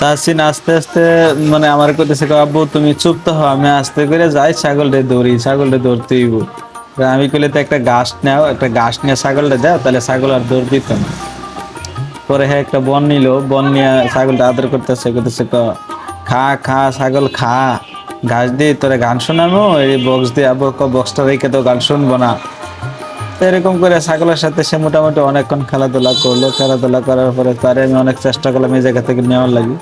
তাহসিন আস্তে আস্তে মানে আমার করতেছে আব্বু তুমি চুপ তো হও আমি আস্তে করে যাই ছাগলটা দৌড়ি ছাগলটা দৌড়তে হইব। আমি কইলে তো একটা ঘাস নাও একটা ঘাস নিয়ে ছাগলটা দাও তাহলে ছাগল আর দৌড় দিত না। পরে হ্যাঁ একটা বন নিল বন নিয়ে ছাগলটা আদর করতেছে করতেছে ক, খা খা ছাগল খা ঘাস দিয়ে তোরা গান শোনানো এই বক্স দিয়ে আবো বক্সটা রেখে তো গান শুনব না। তো এরকম করে ছাগলের সাথে সে মোটামুটি অনেকক্ষণ খেলাধুলা করল। খেলাধুলা করার পরে তারে আমি অনেক চেষ্টা করলাম এই জায়গা থেকে নেওয়ার লাগি।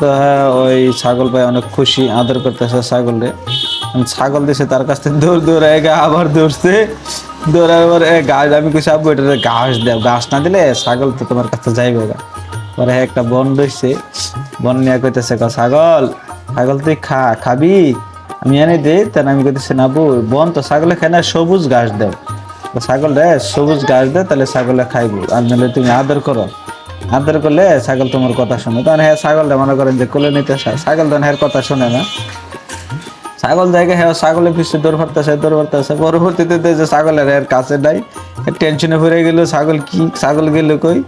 তো হ্যাঁ ওই ছাগল ভাই অনেক খুশি, আদর করতেছে ছাগলে ছাগল দিছে তার কাছ থেকে দৌড় দৌড় আবার দৌড়ছে। দৌড়ার পরে ঘাস আমি কিছু আব্বু, এটা ঘাস দেব ঘাস না দিলে ছাগল তো তোমার কাছে যাইবে না। পরে হ্যাঁ একটা বন রয়েছে বন নিয়ে কইতেছে ছাগল ছাগল তুই খা, খাবি? আমি এনে দিই। তাহলে আমি কইতেছি, না বন তো ছাগলে খায় না, সবুজ ঘাস তো ছাগল রে সবুজ ঘাস দে, তাহলে ছাগলে খাইবো। আর নাহলে তুমি আদর করো। আদর করলে ছাগল তোমার কথা শুনে। তখন হ্যাঁ ছাগলটা মনে করেন যে কোলে নিতে ছাগল তখন হ্যাঁ কথা শুনে না। ছাগল জায়গায় হ্যাঁ ছাগলের পিছিয়ে দৌড় মারতেছে দৌড় মারতেছে। পরবর্তীতে যে ছাগলের এর কাছে নাই। টেনশনে পড়ে গেল। ছাগল কি, ছাগল গেল কই?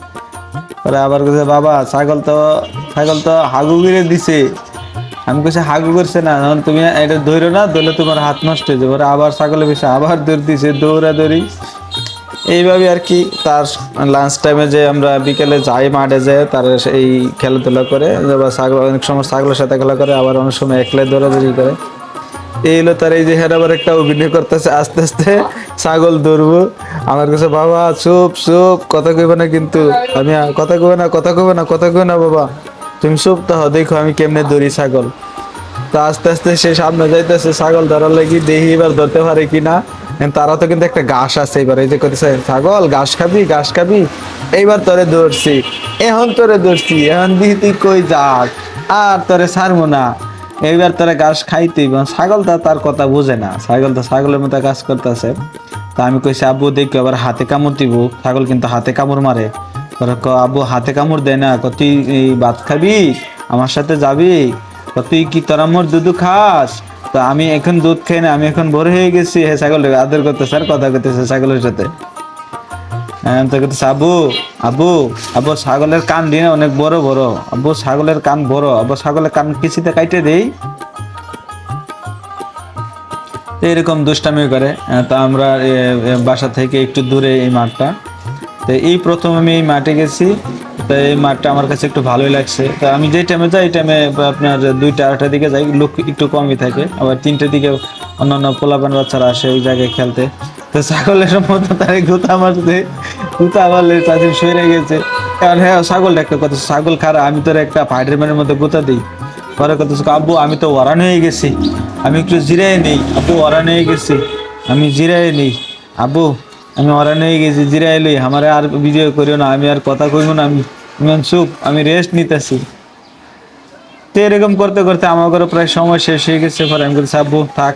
পরে আবার বাবা, ছাগল তো ছাগল তো হাগু গিরে দিছে। আমি কাছে হাগু করছে না। এখন তুমি এটা ধরো না, ধরলে তোমার হাত নষ্ট হয়ে যাবে। আবার ছাগলের পিছিয়ে আবার দৌড় দিছে দৌড়া দৌড়ি এইভাবে আর কি তার লাঞ্চ টাইমে যে আমরা বিকেলে যাই, মাঠে যাই, তার এই খেলাধুলা করে। বা ছাগল, অনেক সময় ছাগলের সাথে খেলা করে, আবার অনেক সময় একলাই দৌড়াদৌড়ি করে। এই হলো তার এই যে হের আবার একটা অভিনয় করতেছে, আস্তে আস্তে ছাগল ধরবো। আমার কাছে, বাবা, চুপ চুপ, কথা কইবে না কিন্তু। আমি, কথা কইবে না, কথা কইবে না, কথা কইবে না, বাবা। তুমি হও, দেখো আমি কেমনে ধরি ছাগল। তা আস্তে আস্তে সে সামনে যাইতেছে ছাগল ধরার লাগি দেখি এবার ধরতে পারে কিনা তারা তো কিন্তু একটা ঘাস আছে এবার এই যে করতেছে ছাগল ঘাস খাবি ঘাস খাবি এইবার তোরে ধরছি এখন তোরে ধরছি এখন দিহি তুই কই যাস আর তোরে ছাড়বো না। এইবার তোরে ঘাস খাইতেই ছাগল তো তার কথা বুঝে না ছাগল তো ছাগলের মতো কাজ করতেছে। তা আমি কইছি আব্বু দেখি আবার হাতে কামড় দিব। ছাগল কিন্তু হাতে কামড় মারে। আব্বু হাতে কামড় দেয় না ক তুই ভাত খাবি? আমার সাথে যাবি? তুই কি তোরা মোর দুধ খাস? তো আমি এখন দুধ খাই না আমি এখন বড় হয়ে গেছি। হে ছাগল আদর করতেছে আর কথা করতেছে ছাগলের সাথে। হ্যাঁ, তো করতেছে আব্বু আব্বু আব্বু ছাগলের কান দিয়ে না অনেক বড় বড়। আব্বু ছাগলের কান বড় আবু ছাগলের কান কিছুতে কাইটে দেই? এরকম দুষ্টামি করে। তা আমরা বাসা থেকে একটু দূরে এই মাঠটা। তো এই প্রথম আমি এই মাঠে গেছি। তো এই মাঠটা আমার কাছে একটু ভালোই লাগছে। তো আমি যে টাইমে যাই, এই টাইমে আপনার দুইটা, আড়াইটার দিকে যাই, লোক একটু কমই থাকে। আবার তিনটের দিকে অন্যান্য পোলাপান বাচ্চারা আসে ওই জায়গায় খেলতে। তো ছাগলের মতো তারে গুতা মারতে গুতা মারলে তাদের সরে গেছে। কারণ হ্যাঁ ছাগল একটা কথা, ছাগল খারা, আমি তোর একটা ফাইডারম্যানের মধ্যে গুতা দিই। পরে কথা আব্বু, আমি তো ওরান হয়ে গেছি। আমি একটু জিরাই নেই। আব্বু ওরান হয়ে গেছি। আমি জিরাই নেই। আব্বু আমি হরান হয়ে গেছি জিরাই লই, আমার আর বিজয় করিও না, আমি আর কথা কইব না, আমি চুপ, আমি রেস্ট নিতেছি। তো এরকম করতে করতে আমার ঘরে প্রায় সময় শেষ হয়ে গেছে, পরে আমি আব্বু, থাক।